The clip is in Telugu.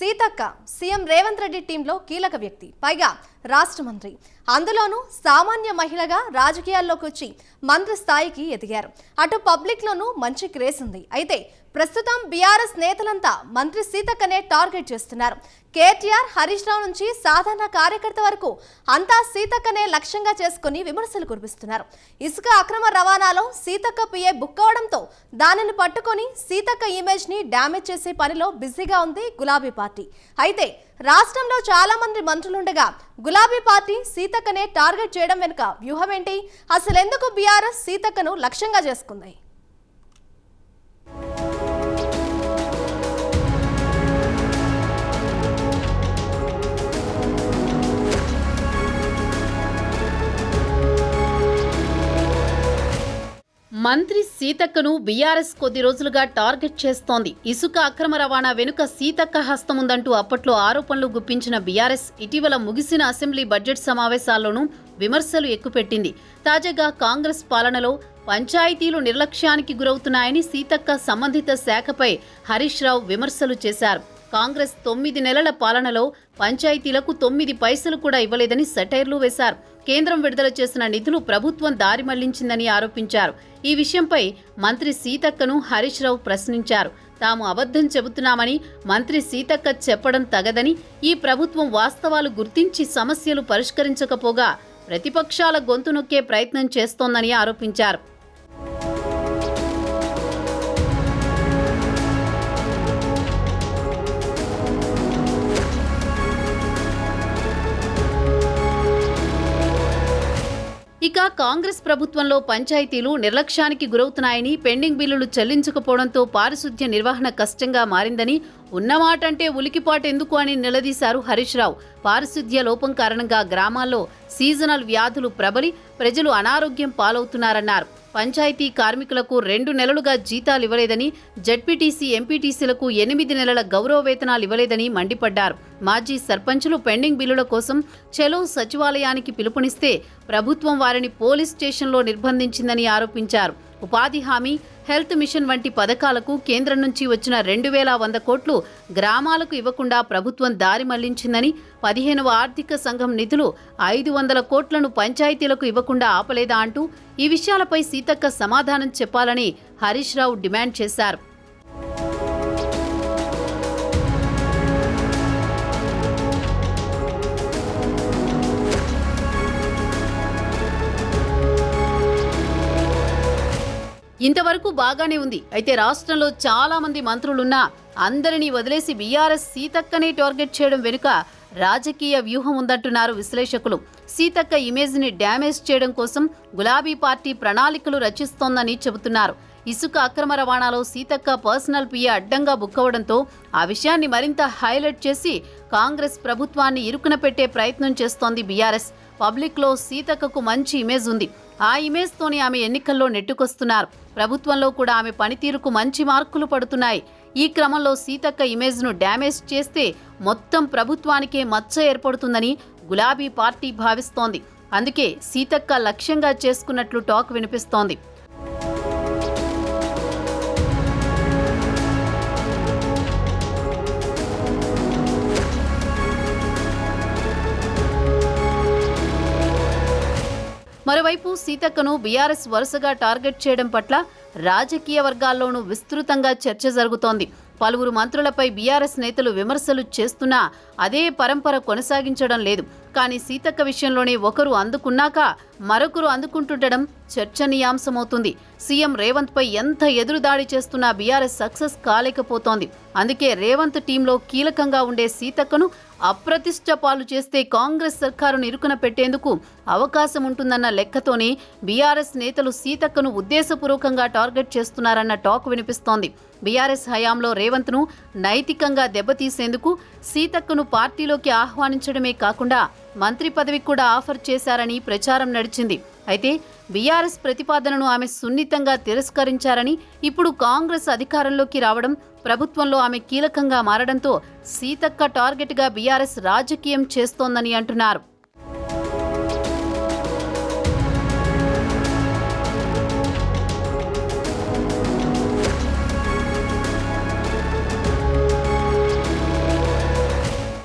సీతక్క సీఎం రేవంత్ రెడ్డి టీంలో కీలక వ్యక్తి. పైగా రాష్ట్ర మంత్రి. అందులోనూ సామాన్య మహిళగా రాజకీయాల్లోకి వచ్చి మంత్రి స్థాయికి ఎదిగారు. అటు పబ్లిక్లోనూ మంచి క్రేజ్ ఉంది. అయితే ప్రస్తుతం బీఆర్ఎస్ నేతలంతా మంత్రి సీతక్కనే టార్గెట్ చేస్తున్నారు. కేటీఆర్ హరీష్ రావు నుంచి సాధారణ కార్యకర్త వరకు అంతా సీతక్కనే లక్ష్యంగా చేసుకుని విమర్శలు కురిపిస్తున్నారు. ఇసుక అక్రమ రవాణాలో సీతక్క పిఏ బుక్ అవడంతో దానిని పట్టుకొని సీతక్క ఇమేజ్ని డ్యామేజ్ చేసే పనిలో బిజీగా ఉంది గులాబీ పార్టీ. అయితే రాష్ట్రంలో చాలా మంది మంత్రులుండగా గులాబీ పార్టీ సీతక్కనే టార్గెట్ చేయడం వెనుక వ్యూహం ఏంటి అసలు ఎందుకు బీఆర్ఎస్ సీతక్కను లక్ష్యంగా చేసుకుంది? మంత్రి సీతక్కను బీఆర్ఎస్ కొద్ది రోజులుగా టార్గెట్ చేస్తోంది. ఇసుక అక్రమ రవాణా వెనుక సీతక్క హస్తం ఉందంటూ అప్పట్లో ఆరోపణలు గుప్పించిన బీఆర్ఎస్ ఇటీవల ముగిసిన అసెంబ్లీ బడ్జెట్ సమావేశాల్లోనూ విమర్శలు ఎక్కుపెట్టింది. తాజాగా కాంగ్రెస్ పాలనలో పంచాయతీలు నిర్లక్ష్యానికి గురవుతున్నాయని సీతక్క సంబంధిత శాఖపై హరీష్ రావు విమర్శలు చేశారు. కాంగ్రెస్ తొమ్మిది నెలల పాలనలో పంచాయతీలకు తొమ్మిది పైసలు కూడా ఇవ్వలేదని సెటైర్లు వేశారు. కేంద్రం విడుదల చేసిన నిధులు ప్రభుత్వం దారి మళ్ళించిందని ఆరోపించారు. ఈ విషయంపై మంత్రి సీతక్కను హరీష్ రావు ప్రశ్నించారు. తాము అబద్ధం చెబుతున్నామని మంత్రి సీతక్క చెప్పడం తగదని ఈ ప్రభుత్వం వాస్తవాలు గుర్తించి సమస్యలు పరిష్కరించకపోగా ప్రతిపక్షాల గొంతు నొక్కే ప్రయత్నం చేస్తోందని ఆరోపించారు. కాంగ్రెస్ ప్రభుత్వంలో పంచాయతీలు నిర్లక్ష్యానికి గురవుతున్నాయని పెండింగ్ బిల్లులు చెల్లించకపోవడంతో పారిశుద్ధ్య నిర్వహణ కష్టంగా మారిందని ఉన్నమాటంటే ఉలికిపాటు ఎందుకు అని నిలదీశారు హరీష్ రావు. పారిశుద్ధ్య లోపం కారణంగా గ్రామాల్లో సీజనల్ వ్యాధులు ప్రబలి ప్రజలు అనారోగ్యం పాలవుతున్నారన్నారు. పంచాయతీ కార్మికులకు రెండు నెలలుగా జీతాలు ఇవ్వలేదని జడ్పీటీసీ ఎంపీటీసీలకు ఎనిమిది నెలల గౌరవ వేతనాలు ఇవ్వలేదని మండిపడ్డారు. మాజీ సర్పంచులు పెండింగ్ బిల్లుల కోసం చెలో సచివాలయానికి పిలుపునిస్తే ప్రభుత్వం వారిని పోలీస్ స్టేషన్లో నిర్బంధించిందని ఆరోపించారు. ఉపాధి హామీ హెల్త్ మిషన్ వంటి పథకాలకు కేంద్రం నుంచి వచ్చిన రెండు వేల వంద కోట్లు గ్రామాలకు ఇవ్వకుండా ప్రభుత్వం దారి మళ్ళించిందని పదిహేనవ ఆర్థిక సంఘం నిధులు ఐదు వందల కోట్లను పంచాయతీలకు ఇవ్వకుండా ఆపలేదా అంటూ ఈ విషయాలపై సీతక్క సమాధానం చెప్పాలని హరీష్ రావు డిమాండ్ చేశారు. ఇంతవరకు బాగానే ఉంది. అయితే రాష్ట్రంలో చాలా మంది మంత్రులున్నా అందరినీ వదిలేసి బీఆర్ఎస్ సీతక్కనే టార్గెట్ చేయడం వెనుక రాజకీయ వ్యూహం ఉందంటున్నారు విశ్లేషకులు. సీతక్క ఇమేజ్ని డ్యామేజ్ చేయడం కోసం గులాబీ పార్టీ ప్రణాళికలు రచిస్తోందని చెబుతున్నారు. ఇసుక అక్రమ రవాణాలో సీతక్క పర్సనల్ పిఏ అడ్డంగా బుక్కవడంతో ఆ విషయాన్ని మరింత హైలైట్ చేసి కాంగ్రెస్ ప్రభుత్వాన్ని ఇరుకున పెట్టే ప్రయత్నం చేస్తోంది బీఆర్ఎస్. పబ్లిక్లో సీతక్కకు మంచి ఇమేజ్ ఉంది. ఆ ఇమేజ్తోనే ఆమె ఎన్నికల్లో నెట్టుకొస్తున్నారు. ప్రభుత్వంలో కూడా ఆమె పనితీరుకు మంచి మార్కులు పడుతున్నాయి. ఈ క్రమంలో సీతక్క ఇమేజ్ను డ్యామేజ్ చేస్తే మొత్తం ప్రభుత్వానికే మచ్చ ఏర్పడుతుందని గులాబీ పార్టీ భావిస్తోంది. అందుకే సీతక్క లక్ష్యంగా చేసుకున్నట్లు టాక్ వినిపిస్తోంది. మరోవైపు సీతక్కను బీఆర్ఎస్ వరుసగా టార్గెట్ చేయడం పట్ల రాజకీయ వర్గాల్లోనూ విస్తృతంగా చర్చ జరుగుతోంది. పలువురు మంత్రులపై బీఆర్ఎస్ నేతలు విమర్శలు చేస్తున్నా అదే పరంపర కొనసాగించడం లేదు. కానీ సీతక్క విషయంలోనే ఒకరు అందుకున్నాక మరొకరు అందుకుంటుండడం చర్చనీయాంశమవుతుంది. సీఎం రేవంత్ పై ఎంత ఎదురుదాడి చేస్తున్నా బీఆర్ఎస్ సక్సెస్ కాలేకపోతోంది. అందుకే రేవంత్ టీంలో కీలకంగా ఉండే సీతక్కను అప్రతిష్ట పాలు చేస్తే కాంగ్రెస్ సర్కారును ఇరుకున పెట్టేందుకు అవకాశం ఉంటుందన్న లెక్కతోనే బీఆర్ఎస్ నేతలు సీతక్కను ఉద్దేశపూర్వకంగా టార్గెట్ చేస్తున్నారన్న టాక్ వినిపిస్తోంది. బీఆర్ఎస్ హయాంలో రేవంత్ను నైతికంగా దెబ్బతీసేందుకు సీతక్కను పార్టీలోకి ఆహ్వానించడమే కాకుండా మంత్రి పదవి కూడా ఆఫర్ చేశారని ప్రచారం నడిచింది. అయితే బీఆర్ఎస్ ప్రతిపాదనను ఆమె సున్నితంగా తిరస్కరించారని ఇప్పుడు కాంగ్రెస్ అధికారంలోకి రావడం ప్రభుత్వంలో ఆమె కీలకంగా మారడంతో సీతక్క టార్గెట్గా బీఆర్ఎస్ రాజకీయం చేస్తోందని అంటున్నారు.